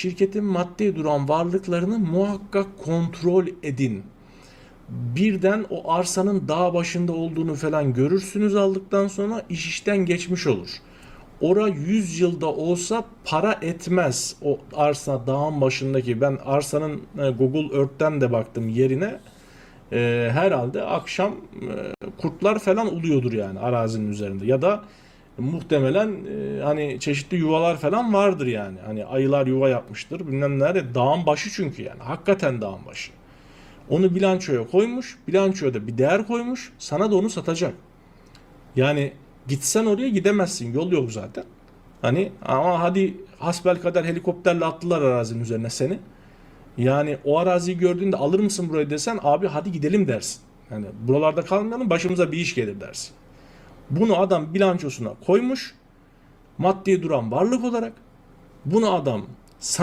şirketin maddi duran varlıklarını muhakkak kontrol edin. Birden o arsanın dağ başında olduğunu falan görürsünüz aldıktan sonra iş işten geçmiş olur. Ora 100 yılda olsa para etmez o arsa dağın başındaki. Ben arsanın e, Google Earth'ten de baktım yerine. E, herhalde akşam e, kurtlar falan oluyordur yani arazinin üzerinde. Ya da muhtemelen e, hani çeşitli yuvalar falan vardır yani. Hani ayılar yuva yapmıştır bilmem nerede. Dağın başı çünkü yani. Hakikaten dağın başı. Onu bilançoya koymuş. Bilançoya da bir değer koymuş. Sana da onu satacak. Yani gitsen oraya gidemezsin. Yol yok zaten. Hani ama hadi hasbel kadar helikopterle attılar arazinin üzerine seni. Yani o araziyi gördüğünde alır mısın burayı desen abi hadi gidelim dersin. Yani buralarda kalmayalım başımıza bir iş gelir dersin. Bunu adam bilançosuna koymuş. Maddi duran varlık olarak. Bunu adam sana